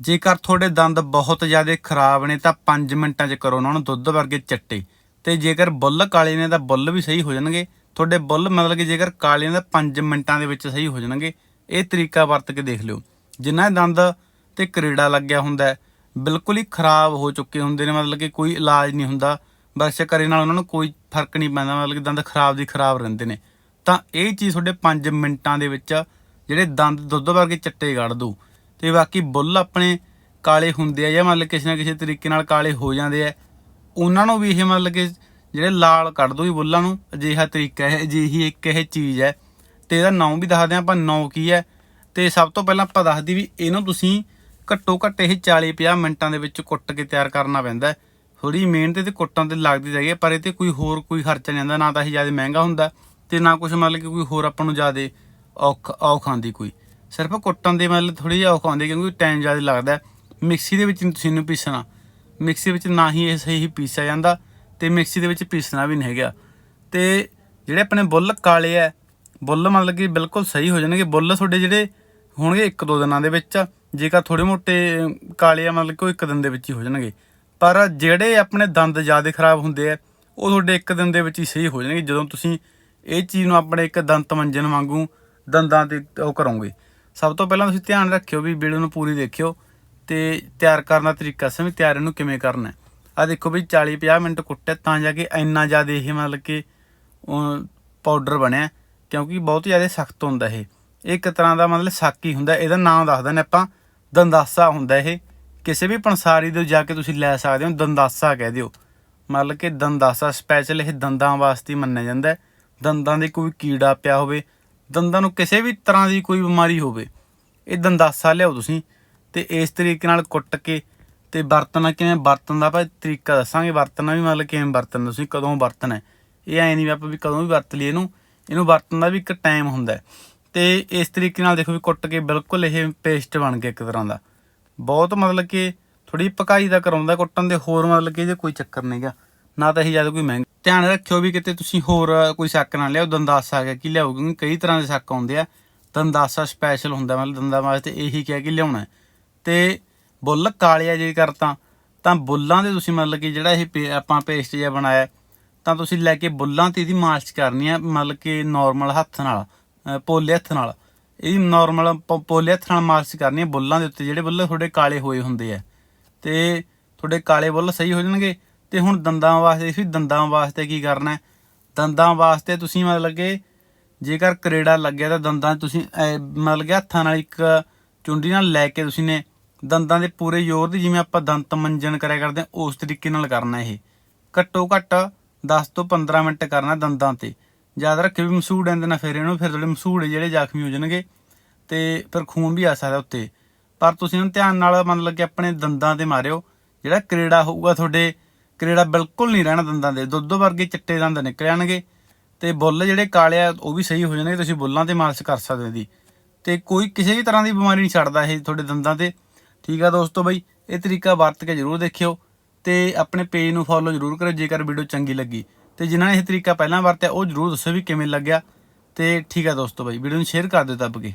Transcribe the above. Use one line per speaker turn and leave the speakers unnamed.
ਜੇਕਰ ਤੁਹਾਡੇ ਦੰਦ ਬਹੁਤ ਜ਼ਿਆਦਾ ਖਰਾਬ ਨੇ ਤਾਂ 5 ਮਿੰਟਾਂ 'ਚ ਕਰੋ ਉਹਨਾਂ ਨੂੰ ਦੁੱਧ ਵਰਗੇ ਚੱਟੇ। ਤੇ ਜੇਕਰ ਬੁੱਲ ਕਾਲੇ ਨੇ ਤਾਂ ਬੁੱਲ ਵੀ ਸਹੀ ਹੋ ਜਾਣਗੇ। ਤੁਹਾਡੇ ਬੁੱਲ ਮਤਲਬ ਕਿ ਜੇਕਰ ਕਾਲੇ ਨੇ ਤਾਂ 5 ਮਿੰਟਾਂ ਦੇ ਵਿੱਚ ਸਹੀ ਹੋ ਜਾਣਗੇ। ਇਹ ਤਰੀਕਾ ਵਰਤ ਕੇ ਦੇਖ ਲਿਓ। ਜਿਨ੍ਹਾਂ ਦੰਦ ਤੇ ਕਰੇੜਾ ਲੱਗਿਆ ਹੁੰਦਾ ਬਿਲਕੁਲ ਹੀ ਖਰਾਬ ਹੋ ਚੁੱਕੇ ਹੁੰਦੇ ਨੇ, ਮਤਲਬ ਕਿ ਕੋਈ ਇਲਾਜ ਨਹੀਂ ਹੁੰਦਾ। ਬਰਸ਼ ਕਰੇ ਨਾਲ ਉਹਨਾਂ ਨੂੰ ਕੋਈ ਫ਼ਰਕ ਨਹੀਂ ਪੈਂਦਾ, ਮਤਲਬ ਕਿ ਦੰਦ ਖਰਾਬ ਦੀ ਖਰਾਬ ਰਹਿੰਦੇ ਨੇ। ਤਾਂ ਇਹ ਚੀਜ਼ ਤੁਹਾਡੇ 5 ਮਿੰਟਾਂ ਦੇ ਵਿੱਚ ਜਿਹੜੇ ਦੰਦ ਦੁੱਧ ਵਰਗੇ ਚੱਟੇ ਕੱਢ ਦੂ ਤੇ ਬਾਕੀ ਬੁੱਲ ਆਪਣੇ ਕਾਲੇ ਹੁੰਦੇ ਆ ਜਾਂ ਮਤਲਬ ਕਿਸੇ ਨਾ ਕਿਸੇ ਤਰੀਕੇ ਨਾਲ ਕਾਲੇ ਹੋ ਜਾਂਦੇ ਆ। ਉਹਨਾਂ ਨੂੰ ਵੀ ਇਹ ਮਤਲਬ ਕਿ ਜਿਹੜੇ ਲਾਲ ਕੱਢ ਦੋ ਵੀ ਬੁੱਲਾਂ ਨੂੰ, ਅਜਿਹਾ ਤਰੀਕਾ ਹੈ, ਅਜਿਹੀ ਇੱਕ ਇਹ ਚੀਜ਼ ਹੈ। ਤੇ ਇਹਦਾ ਨਾਮ ਵੀ ਦੱਸਦੇ ਹਾਂ, ਆਪਾਂ ਨਾਂ ਕੀ ਹੈ। ਤੇ ਸਭ ਤੋਂ ਪਹਿਲਾਂ ਆਪਾਂ ਦੱਸਦੀ ਵੀ ਇਹਨੂੰ ਤੁਸੀਂ ਘੱਟੋ ਘੱਟ ਇਹ 40 50 ਮਿੰਟਾਂ ਦੇ ਵਿੱਚ ਕੁੱਟ ਕੇ ਤਿਆਰ ਕਰਨਾ ਪੈਂਦਾ। ਥੋੜੀ ਮਿਹਨਤ ਤੇ ਕੁੱਟਣ ਤੇ ਲੱਗਦੀ ਜਾਈਏ ਪਰ ਇਹ ਤੇ ਕੋਈ ਹੋਰ ਕੋਈ ਖਰਚਾ ਨਹੀਂ ਆਉਂਦਾ, ਨਾ ਤਾਂ ਇਹ ਜ਼ਿਆਦਾ ਮਹਿੰਗਾ ਹੁੰਦਾ ਤੇ ਨਾ ਕੁਝ ਮਤਲਬ ਕਿ ਕੋਈ ਹੋਰ ਆਪਾਂ ਨੂੰ ਜ਼ਿਆਦਾ ਔਖ ਔਖ ਆਉਂਦੀ ਕੋਈ। ਸਿਰਫ ਕੁੱਟਣ ਦੇ ਮਤਲਬ ਥੋੜੀ ਜਿਹੀ ਔਖ ਆਉਂਦੀ ਕਿਉਂਕਿ ਟਾਈਮ ਜ਼ਿਆਦਾ ਲੱਗਦਾ ਮਿਕਸੀ ਦੇ ਵਿੱਚ ਨਹੀਂ ਤੁਸੀਂ ਇਹਨੂੰ ਪੀਸਣਾ। ਮਿਕਸੀ ਵਿੱਚ ਨਾ ਹੀ ਇਹ ਸਹੀ ਪੀਸਿਆ ਜਾਂਦਾ ਤੇ ਮਿਕਸੀ ਦੇ ਵਿੱਚ ਪੀਸਣਾ ਵੀ ਨਹੀਂ ਹੈਗਾ। ਤੇ ਜਿਹੜੇ ਆਪਣੇ ਬੁੱਲ ਕਾਲੇ ਆ ਬੁੱਲ ਮਤਲਬ ਕਿ ਬਿਲਕੁਲ ਸਹੀ ਹੋ ਜਾਣਗੇ। ਬੁੱਲ ਤੁਹਾਡੇ ਜਿਹੜੇ ਹੋਣਗੇ ਇੱਕ ਦੋ ਦਿਨਾਂ ਦੇ ਵਿੱਚ, ਜੇਕਰ ਥੋੜੇ ਮੋਟੇ ਕਾਲੇ ਆ ਮਤਲਬ ਕਿ ਉਹ ਇੱਕ ਦਿਨ ਦੇ ਵਿੱਚ ਹੀ ਹੋ ਜਾਣਗੇ। ਪਰ ਜਿਹੜੇ ਆਪਣੇ ਦੰਦ ਜ਼ਿਆਦਾ ਖਰਾਬ ਹੁੰਦੇ ਆ ਉਹ ਤੁਹਾਡੇ ਇੱਕ ਦਿਨ ਦੇ ਵਿੱਚ ਹੀ ਸਹੀ ਹੋ ਜਾਣਗੇ। ਜਦੋਂ ਤੁਸੀਂ ਇਹ ਚੀਜ਼ ਨੂੰ ਆਪਣੇ ਇੱਕ ਦੰਤ ਮੰਜਨ ਵਾਂਗੂ ਦੰਦਾਂ ਤੇ ਉਹ ਕਰੋਗੇ। ਸਭ ਤੋਂ ਪਹਿਲਾਂ ਤੁਸੀਂ ਧਿਆਨ ਰੱਖਿਓ ਵੀ ਵੀਡੀਓ ਨੂੰ ਪੂਰੀ ਦੇਖਿਓ ਤੇ ਤਿਆਰ ਕਰਨ ਦਾ ਤਰੀਕਾ ਸਮਝ ਤਿਆਰ ਇਹਨੂੰ ਕਿਵੇਂ ਕਰਨਾ ਆ ਦੇਖੋ ਵੀ 40 50 ਮਿੰਟ ਕੁੱਟਿਆ ਤਾਂ ਜਾ ਕੇ ਇੰਨਾ ਜ਼ਿਆਦਾ ਇਹ ਮਤਲਬ ਕਿ ਪਾਊਡਰ ਬਣਿਆ ਕਿਉਂਕਿ ਬਹੁਤ ਜ਼ਿਆਦਾ ਸਖਤ ਹੁੰਦਾ ਇਹ। ਇੱਕ ਤਰ੍ਹਾਂ ਦਾ ਮਤਲਬ ਸਾਕੀ ਹੁੰਦਾ ਇਹਦਾ ਨਾਮ ਦੱਸਦੇ ਨੇ ਆਪਾਂ, ਦੰਦਾਸਾ ਹੁੰਦਾ ਇਹ। ਕਿਸੇ ਵੀ ਪੰਸਾਰੀ ਦੇ ਜਾ ਕੇ ਤੁਸੀਂ ਲੈ ਸਕਦੇ ਹੋ, ਦੰਦਾਸਾ ਕਹਿ ਦਿਓ। ਮਤਲਬ ਕਿ ਦੰਦਾਸਾ ਸਪੈਸ਼ਲ ਇਹ ਦੰਦਾਂ ਵਾਸਤੇ ਮੰਨਿਆ ਜਾਂਦਾ ਦੰਦਾਂ ਦੇ ਕੋਈ ਕੀੜਾ ਪਿਆ ਹੋਵੇ ਦੰਦਾਂ ਨੂੰ ਕਿਸੇ ਵੀ ਤਰ੍ਹਾਂ ਦੀ ਕੋਈ ਬਿਮਾਰੀ ਹੋਵੇ, ਇਹ ਦੰਦਾਸਾ ਲਿਆਓ ਤੁਸੀਂ ਤੇ ਇਸ ਤਰੀਕੇ ਨਾਲ ਕੁੱਟ ਕੇ ਤੇ ਵਰਤਣਾ ਕਿਵੇਂ ਵਰਤਣ ਦਾ ਆਪਾਂ ਤਰੀਕਾ ਦੱਸਾਂਗੇ ਵਰਤਣਾ ਵੀ ਮਤਲਬ ਕਿਵੇਂ ਵਰਤਣਾ ਤੁਸੀਂ ਕਦੋਂ ਵਰਤਣਾ ਹੈ। ਇਹ ਐ ਨਹੀਂ ਵੀ ਆਪਾਂ ਵੀ ਕਦੋਂ ਵੀ ਵਰਤ ਲਈਏ ਇਹਨੂੰ ਇਹਨੂੰ ਵਰਤਣ ਦਾ ਵੀ ਇੱਕ ਟਾਈਮ ਹੁੰਦਾ ਹੈ। ਤੇ ਇਸ ਤਰੀਕੇ ਨਾਲ ਦੇਖੋ ਵੀ ਕੁੱਟ ਕੇ ਬਿਲਕੁਲ ਇਹ ਪੇਸਟ ਬਣ ਗਿਆ ਇੱਕ ਤਰ੍ਹਾਂ ਦਾ ਬਹੁਤ ਮਤਲਬ ਕਿ ਥੋੜੀ ਪਕਾਈ ਦਾ ਕਰਾਉਂਦਾ, ਕੁੱਟਣ ਦੇ ਹੋਰ ਮਤਲਬ ਕਿ ਇਹਦੇ ਕੋਈ ਚੱਕਰ ਨਹੀਂਗਾ ਨਾ ਤਾਂ ਇਹ ਜ਼ਿਆਦਾ ਕੋਈ ਮਹਿੰਗਾ। ਧਿਆਨ ਰੱਖਿਓ ਵੀ ਕਿਤੇ ਤੁਸੀਂ ਹੋਰ ਕੋਈ ਸ਼ੱਕ ਨਾ ਲਿਆਓ, ਦੰਦਾਸਾ ਗਿਆ ਕੀ ਲਿਆਓ, ਕਿਉਂਕਿ ਕਈ ਤਰ੍ਹਾਂ ਦੇ ਸ਼ੱਕ ਆਉਂਦੇ ਆ। ਦੰਦਾਸਾ ਸਪੈਸ਼ਲ ਹੁੰਦਾ, ਮਤਲਬ ਦੰਦਾਂ ਵਾਸਤੇ ਇਹੀ ਕਿਹਾ ਕਿ ਲਿਆਉਣਾ ਹੈ। ਤੇ ਬੁੱਲ ਕਾਲੇ ਆ ਜੇਕਰ ਤਾਂ ਤਾਂ ਬੁੱਲਾਂ ਦੇ ਤੁਸੀਂ ਮਤਲਬ ਕਿ ਜਿਹੜਾ ਇਹ ਪੇ- ਆਪਾਂ ਪੇਸਟ ਜਿਹਾ ਬਣਾਇਆ, ਤਾਂ ਤੁਸੀਂ ਲੈ ਕੇ ਬੁੱਲਾਂ ਤੇ ਇਹਦੀ ਮਾਲਿਸ਼ ਕਰਨੀ ਹੈ ਮਤਲਬ ਕਿ ਨਾਰਮਲ ਹੱਥ ਨਾਲ ਪੋਲੇ ਹੱਥ ਨਾਲ। ਇਹਦੀ ਨਾਰਮਲ ਪੋਲੇ ਹੱਥ ਨਾਲ ਮਾਲਿਸ਼ ਕਰਨੀ ਹੈ ਬੁੱਲਾਂ ਦੇ ਉੱਤੇ ਜਿਹੜੇ ਬੁੱਲ ਤੁਹਾਡੇ ਕਾਲੇ ਹੋਏ ਹੁੰਦੇ ਆ। ਤੇ ਤੁਹਾਡੇ ਕਾਲੇ ਬੁੱਲ ਸਹੀ ਹੋ ਜਾਣਗੇ ਤੇ ਹੁਣ ਦੰਦਾਂ ਵਾਸਤੇ ਤੁਸੀਂ ਦੰਦਾਂ ਵਾਸਤੇ ਕੀ ਕਰਨਾ ਹੈ? ਦੰਦਾਂ ਵਾਸਤੇ ਤੁਸੀਂ ਮਤਲਬ ਕਿ ਜੇਕਰ ਕਰੇੜਾ ਲੱਗਿਆ ਤਾਂ ਦੰਦਾਂ 'ਚ ਤੁਸੀਂ ਮਤਲਬ ਕਿ ਹੱਥਾਂ ਨਾਲ ਇੱਕ ਚੁੰਡੀ ਨਾਲ ਲੈ ਕੇ ਤੁਸੀਂ ਨੇ ਦੰਦਾਂ ਦੇ ਪੂਰੇ ਜ਼ੋਰ ਦੀ ਜਿਵੇਂ ਆਪਾਂ ਦੰਤ ਮੰਜਨ ਕਰਿਆ ਕਰਦੇ ਹਾਂ, ਉਸ ਤਰੀਕੇ ਨਾਲ ਕਰਨਾ ਇਹ। ਘੱਟੋ ਘੱਟ 10 ਤੋਂ 15 ਮਿੰਟ ਕਰਨਾ ਦੰਦਾਂ ਤੇ। ਯਾਦ ਰੱਖਿਓ ਵੀ ਮਸੂੜ ਆਂਦੇ ਨਾ ਫਿਰ ਇਹਨੂੰ ਫਿਰ ਤੁਹਾਡੇ ਮਸੂੜ ਜਿਹੜੇ ਜ਼ਖਮੀ ਹੋ ਜਾਣਗੇ ਤੇ ਫਿਰ ਖੂਨ ਵੀ ਆ ਸਕਦਾ ਉੱਤੇ। ਪਰ ਤੁਸੀਂ ਉਹਨੂੰ ਧਿਆਨ ਨਾਲ ਮਤਲਬ ਕਿ ਆਪਣੇ ਦੰਦਾਂ ਤੇ ਮਾਰਿਓ। ਜਿਹੜਾ ਕਰੇੜਾ ਹੋਊਗਾ ਤੁਹਾਡੇ ਕਰੇੜਾ ਬਿਲਕੁਲ ਨਹੀਂ ਰਹਿਣਾ ਦੰਦਾਂ ਦੇ। ਦੁੱਧ ਵਰਗੇ ਚਿੱਟੇ ਦੰਦ ਨਿਕਲ ਜਾਣਗੇ ਤੇ ਬੁੱਲ ਜਿਹੜੇ ਕਾਲੇ ਆ, ਉਹ ਵੀ ਸਹੀ ਹੋ ਜਾਣਗੇ, ਤੁਸੀਂ ਬੁੱਲਾਂ ਤੇ ਮਾਲਿਸ਼ ਕਰ ਸਕਦੇ ਹੋ ਇਹਦੀ। ਤੇ ਕੋਈ ਕਿਸੇ ਵੀ ਤਰ੍ਹਾਂ ਦੀ ਬਿਮਾਰੀ ਨਹੀਂ ਛੱਡਦਾ ਇਹ ਤੁਹਾਡੇ ਦੰਦਾਂ ਤੇ। ਠੀਕ ਆ ਦੋਸਤੋ ਬਈ, ਇਹ ਤਰੀਕਾ ਵਰਤ ਕੇ ਜਰੂਰ ਦੇਖਿਓ ਤੇ ਆਪਣੇ ਪੇਜ ਨੂੰ ਫੋਲੋ ਜਰੂਰ ਕਰੋ ਜੇਕਰ ਵੀਡੀਓ ਚੰਗੀ ਲੱਗੀ। ਤੇ ਜਿਨ੍ਹਾਂ ਨੇ ਇਹ ਤਰੀਕਾ ਪਹਿਲਾਂ ਵਰਤਿਆ, ਉਹ ਜਰੂਰ ਦੱਸੋ ਵੀ ਕਿਵੇਂ ਲੱਗਿਆ। ਤੇ ਠੀਕ ਆ ਦੋਸਤੋ ਬਈ ਵੀਡੀਓ ਨੂੰ ਸ਼ੇਅਰ ਕਰ ਦਿਓ ਦੱਬ ਕੇ।